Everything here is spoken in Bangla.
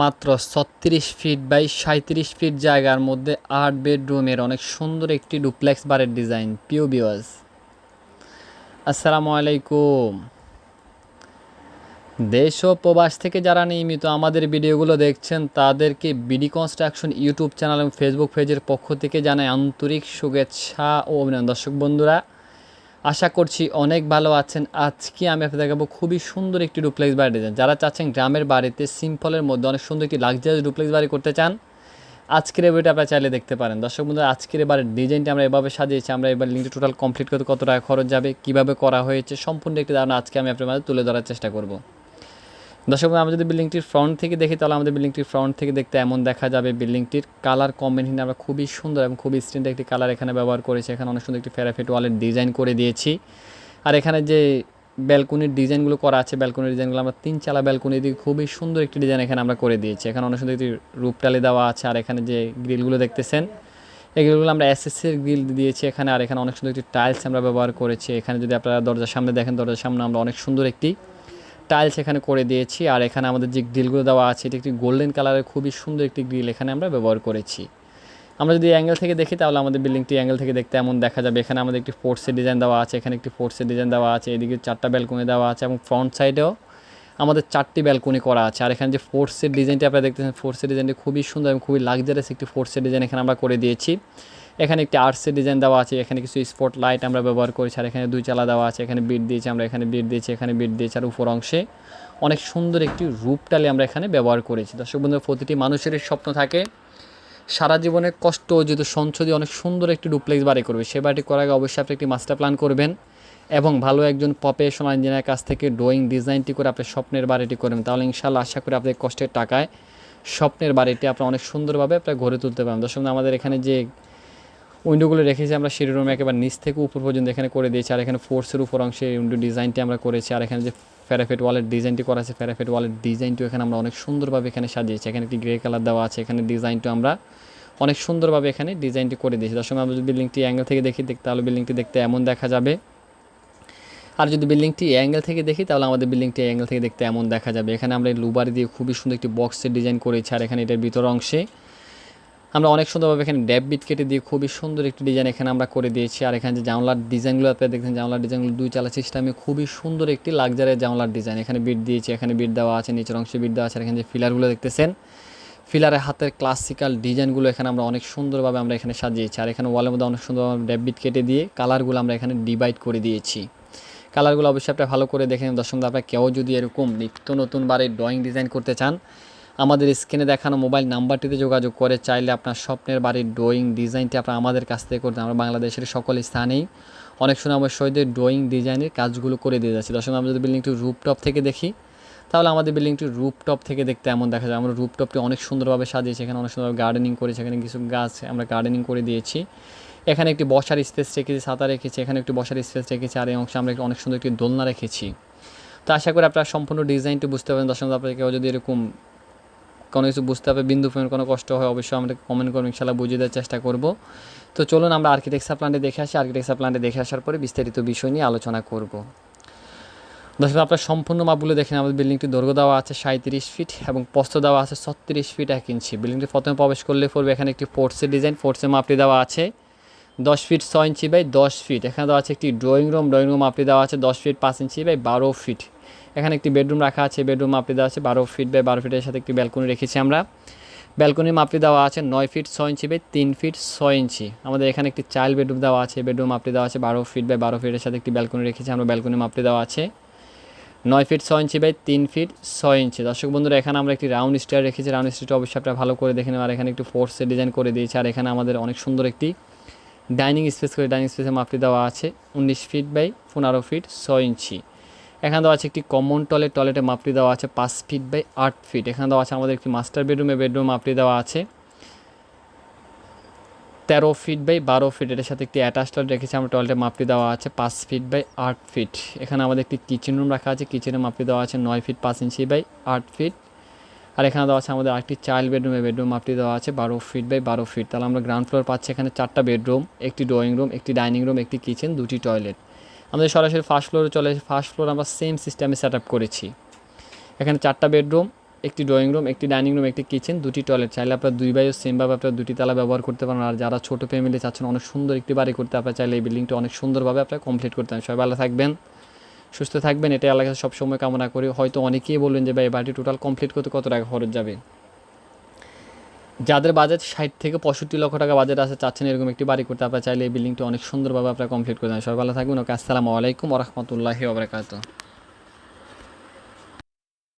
মাত্র ছত্রিশ ফিট বাই সাঁত্রিশ ফিট জায়গার মধ্যে আট বেডরুমের অনেক সুন্দর একটি ডুপ্লেক্স বারের ডিজাইন পিও বিওয়াজ আসসালামু আলাইকুম। দেশ ও প্রবাস থেকে যারা নিয়মিত আমাদের ভিডিওগুলো দেখছেন, তাদেরকে বিডি কনস্ট্রাকশন ইউটিউব চ্যানেল এবং ফেসবুক পেজের পক্ষ থেকে জানাই আন্তরিক শুভেচ্ছা ও অভিনন্দন। দর্শক বন্ধুরা আশা করছি অনেক ভালো আছেন। আজকে আমি আপনাদের দেখাবো খুবই সুন্দর একটি ডুপ্লেক্স বাড়ি ডিজাইন যারা চাচ্ছেন গ্রামের বাড়িতে সিম্পলের মধ্যে অনেক সুন্দর একটি লাক্সারি ডুপ্লেক্স বাড়ি করতে চান, আজকের এই বইটা আপনারা চাইলে দেখতে পারেন। দর্শক বন্ধুরা, আজকের এবারে ডিজাইনটা আমরা এভাবে সাজিয়েছি, আমরা এবার লিঙ্কটা টোটাল কমপ্লিট করতে কত টাকা খরচ যাবে, কীভাবে করা হয়েছে, সম্পূর্ণ একটি ধারণা আজকে আমি আপনার মাঝে তুলে ধরার চেষ্টা করব। দর্শক আমরা যদি বিল্ডিংটির ফ্রন্ট থেকে দেখি, তাহলে আমাদের বিল্ডিংটির ফ্রন্ট থেকে দেখতে এমন দেখা যাবে বিল্ডিংটির কালার কম্বিনেশন আমরা খুবই সুন্দর এবং খুবই স্ট্যান্ডার্ড একটি কালার এখানে ব্যবহার করেছি। এখানে অনেক সুন্দর একটি ফেরাফেট ওয়ালের ডিজাইন করে দিয়েছি। আর এখানে যে ব্যালকনির ডিজাইনগুলো করা আছে ব্যালকনির ডিজাইনগুলো আমরা তিন চালা ব্যালকনি দিয়ে খুবই সুন্দর একটি ডিজাইন এখানে আমরা করে দিয়েছি। এখানে অনেক সুন্দর একটি রূপটালি দেওয়া আছে, আর এখানে যে গ্রিলগুলো দেখতেছেন, এই গ্রিলগুলো আমরা এসএসসির গ্রিল দিয়েছি এখানে, আর এখানে অনেক সুন্দর একটি টাইলস আমরা ব্যবহার করেছি। এখানে যদি আপনারা দরজার সামনে দেখেন, দরজার সামনে আমরা অনেক সুন্দর একটি টাইলস এখানে করে দিয়েছি, আর এখানে আমাদের যে গ্রিলগুলো দেওয়া আছে, এটি একটি গোল্ডেন কালারের খুবই সুন্দর একটি গ্রিল এখানে আমরা ব্যবহার করেছি। আমরা যদি অ্যাঙ্গেল থেকে দেখি, তাহলে আমাদের বিল্ডিংটি অ্যাঙ্গেল থেকে দেখতে এমন দেখা যাবে। এখানে আমাদের একটি ফোর্সের ডিজাইন দেওয়া আছে, এখানে একটি ফোর্সের ডিজাইন দেওয়া আছে, এদিকে চারটা ব্যালকনি দেওয়া আছে, এবং ফ্রন্ট সাইডেও আমাদের চারটি ব্যালকনি করা আছে। আর এখানে যে ফোর্সের ডিজাইনটি আপনারা দেখতেছেন ফোর্সের ডিজাইনটি খুবই সুন্দর এবং খুবই লাক্সারিয়াস একটি ফোর্সের ডিজাইন এখানে আমরা করে দিয়েছি। এখানে একটি আর্টসের ডিজাইন দেওয়া আছে, এখানে কিছু স্পট লাইট আমরা ব্যবহার করেছি, আর এখানে দুই চালা দেওয়া আছে, এখানে বিট দিয়েছি আমরা, এখানে বিট দিয়েছি, এখানে বিট দিয়েছি, আর উপর অংশে অনেক সুন্দর একটি রূপটালি আমরা এখানে ব্যবহার করেছি। দর্শক বন্ধু প্রতিটি মানুষের স্বপ্ন থাকে, সারা জীবনে কষ্ট অর্জিত সঞ্চয় অনেক সুন্দর একটি ডুপ্লেক্স বাড়ি করবে, সে বাড়িটি করার আগে অবশ্যই আপনি একটি মাস্টার প্ল্যান করবেন এবং ভালো একজন প্রফেশনাল ইঞ্জিনিয়ার কাছ থেকে ড্রয়িং ডিজাইনটি করে আপনি স্বপ্নের বাড়িটি করবেন তাহলে ইনশাল্লাহ আশা করি আপনার কষ্টের টাকায় স্বপ্নের বাড়িটি আপনি অনেক সুন্দরভাবে আপনার গড়ে তুলতে পারেন দর্শক আমাদের এখানে যে উইন্ডোগুলো রেখেছি আমরা সিঁড়ি রুমে একেবারে নিচ থেকে উপর পর্যন্ত এখানে করে দিয়েছি, আর এখানে ফোর্সের উপর অংশে উইন্ডো ডিজাইনটি আমরা করেছি, আর এখানে যে ফেরাফেট ওয়ালের ডিজাইনটি করা আছে ফেরাফেট ওয়ালের ডিজাইনটিও এখানে আমরা অনেক সুন্দরভাবে এখানে সাজিয়েছি। এখানে একটি গ্রে কালার দেওয়া আছে, এখানে ডিজাইনটিও আমরা অনেক সুন্দরভাবে এখানে ডিজাইনটি করে দিয়েছি। দর্শক আমরা যদি বিল্ডিংটি অ্যাঙ্গেল থেকে দেখি তাহলে বিল্ডিংটি দেখতে এমন দেখা যাবে। আর যদি বিল্ডিংটি অ্যাঙ্গেল থেকে দেখি, তাহলে আমাদের বিল্ডিংটি অ্যাঙ্গেল থেকে দেখতে এমন দেখা যাবে। এখানে আমরা লুবার দিয়ে খুবই সুন্দর একটি বক্সের ডিজাইন করেছি, আর এখানে এটার ভিতর অংশে আমরা অনেক সুন্দরভাবে এখানে ড্যাব বিট কেটে দিয়ে খুবই সুন্দর একটি ডিজাইন এখানে আমরা করে দিয়েছি। আর এখানে যে জানলার ডিজাইনগুলো আপনারা দেখছেন, জানলার ডিজাইনগুলো দুই চালা সিস্টেমে খুবই সুন্দর একটি লাক্সারি জানলার ডিজাইন এখানে বিট দিয়েছি, এখানে বিট দেওয়া আছে, নিচের অংশে বিট দেওয়া আছে এখানে যে ফিলারগুলো দেখতেছেন ফিলারের হাতের ক্লাসিক্যাল ডিজাইনগুলো এখানে আমরা অনেক সুন্দরভাবে আমরা এখানে সাজিয়েছি। আর এখানে ওয়ালের মধ্যে অনেক সুন্দরভাবে ড্যাব বিট কেটে দিয়ে কালারগুলো আমরা এখানে ডিভাইড করে দিয়েছি। কালারগুলো অবশ্যই আপনারা ভালো করে দেখেন দর্শক আপনারা কেউ যদি এরকম নিত্য নতুন বাড়ির ড্রয়িং ডিজাইন করতে চান আমাদের স্ক্রিনে দেখানো মোবাইল নাম্বারটিতে যোগাযোগ করে চাইলে আপনার স্বপ্নের বাড়ির ড্রয়িং ডিজাইনটি আপনার আমাদের কাছ থেকে করতে আমরা বাংলাদেশের সকল স্থানেই অনেক সময় আমার সহিত ড্রয়িং ডিজাইনের কাজগুলো করে দিয়ে যাচ্ছি। দর্শক, আমরা যদি বিল্ডিংটি রুপটপ থেকে দেখি, তাহলে আমাদের বিল্ডিংটি রুপটপ থেকে দেখতে এমন দেখা যায়। আমরা রুপটপটি অনেক সুন্দরভাবে সাজিয়েছি, এখানে অনেক সুন্দরভাবে গার্ডেনিং করেছি, এখানে কিছু গাছ আমরা গার্ডেনিং করে দিয়েছি। এখানে একটি বসার স্পেস রেখেছি, ছাতা রেখেছি, এখানে একটি বসার স্পেস রেখেছি, আর এই অংশে আমরা একটি অনেক সুন্দর একটি দোলনা রেখেছি। তো আশা করি আপনারা সম্পূর্ণ ডিজাইনটি বুঝতে পারবেন। দর্শক আপনাদের কেউ যদি এরকম কোনো কিছু বুঝতে হবে, বিন্দু ফোনের কোনো কষ্ট হয়, অবশ্যই আমরা কমেন্ট করব ইনশাল্লাহ বুঝিয়ে দেওয়ার চেষ্টা করব। তো চলুন আমরা আর্কিটেকচার প্ল্যান্টে দেখে আসি। আর্কিটেকচার প্ল্যান্টে দেখে আসার পরে বিস্তারিত বিষয় নিয়ে আলোচনা করব। দর্শক, আপনার সম্পূর্ণ মাপগুলো দেখেন, আমাদের বিল্ডিংটি দৈর্ঘ্য দেওয়া আছে সাঁত্রিশ ফিট এবং পস্ত দেওয়া আছে ছত্রিশ ফিট এক ইঞ্চি বিল্ডিংটি প্রথমে প্রবেশ করলে পড়বে এখানে একটি ফোর্সের ডিজাইন ফোর্সের মাপটি দেওয়া আছে। দশ ফিট ছয় ইঞ্চি বাই দশ ফিট এখানে দেওয়া আছে একটি ড্রয়িং রুম ড্রয়িং রুম মাপটি দেওয়া আছে দশ ফিট পাঁচ ইঞ্চি বাই বারো ফিট এখানে একটি বেডরুম রাখা আছে। বেডরুম মাপটি দেওয়া আছে বারো ফিট বাই বারো ফিটের সাথে একটি ব্যালকনি রেখেছি আমরা। ব্যালকনি মাপটি দেওয়া আছে নয় ফিট ছয় ইঞ্চি বাই তিন ফিট ছয় ইঞ্চি। আমাদের এখানে একটি চাইল্ড বেডরুম দেওয়া আছে। বেডরুম মাপটি দেওয়া আছে বারো ফিট বাই বারো ফিটের সাথে একটি ব্যালকনি রেখেছি আমরা। ব্যালকনি মাপটি দেওয়া আছে নয় ফিট ছয় ইঞ্চি বাই তিন ফিট ছয় ইঞ্চি। দর্শক বন্ধুরা, এখানে আমরা একটি রাউন্ড স্টার রেখেছি। রাউন্ড স্টারটা অবশ্যই আপনারা ভালো করে দেখে নেবেন। আর এখানে একটু ফোর্সের ডিজাইন করে দিয়েছি। আর এখানে আমাদের অনেক সুন্দর একটি ডাইনিং স্পেস করে ডাইনিং স্পেসের মাপটি দেওয়া আছে উনিশ ফিট বাই পনেরো ফিট ছয় ইঞ্চি। এখানে দেওয়া আছে একটি কমন টয়লেট টয়লেটের মাপটি দেওয়া আছে পাঁচ ফিট বাই আট ফিট। এখানে দেওয়া আছে আমাদের একটি মাস্টার বেডরুমে বেডরুম মাপটি দেওয়া আছে তেরো ফিট বাই বারো ফিট। এটার সাথে একটি অ্যাটাচ টয়লেট রেখেছি, আমরা টয়লেটের মাপটি দেওয়া আছে পাঁচ ফিট বাই আট ফিট। এখানে আমাদের একটি কিচেন রুম রাখা আছে কিচেনের মাপটি দেওয়া আছে নয় ফিট পাঁচ ইঞ্চি বাই আট ফিট। আর এখানে দেওয়া আছে আমাদের আরেকটি চাইল্ড বেডরুমে বেডরুম মাপটি দেওয়া আছে বারো ফিট বাই বারো ফিট তাহলে আমরা গ্রাউন্ড ফ্লোর পাচ্ছি এখানে চারটা বেডরুম একটি ড্রয়িং রুম একটি ডাইনিং রুম একটি কিচেন দুটি টয়লেট আমাদের সরাসরি ফার্স্ট ফ্লোরে চলে এসে ফার্স্ট ফ্লোর আমরা সেম সিস্টেমে সেট আপ করেছি। এখানে চারটা বেডরুম একটি ড্রয়িং রুম একটি ডাইনিং রুম একটি কিচেন দুটি টয়লেট চাইলে আপনার দুই বাই সেমভাবে আপনার দুটি তালা ব্যবহার করতে পারেন। আর যারা ছোটো ফ্যামিলি চাচ্ছেন, অনেক সুন্দর একটি বাড়ি করতে আপনার চাইলে এই বিল্ডিংটা অনেক সুন্দরভাবে আপনার কমপ্লিট করতে পারেন। সবাই ভালো থাকবেন। সুস্থ থাকবেন, এটাই আল্লাহ কাছে সবসময় কামনা করি। হয়তো অনেকেই বলবেন যে, ভাই, বাড়িটি টোটাল কমপ্লিট করতে কত টাকা খরচ যাবে? যাদের বাজেট ষাট থেকে পঁয়ষট্টি লক্ষ টাকা বাজেট আছে, চাচ্ছেন এরকম একটি বাড়ি করতে, আপনার চাইলে এই বিল্ডিংটি অনেক সুন্দরভাবে আপনারা কমপ্লিট করে দেন। সবাই ভালো থাকবেন। ওকে, আসসালামু আলাইকুম রহমতুল্লাহি ওবরাকাতু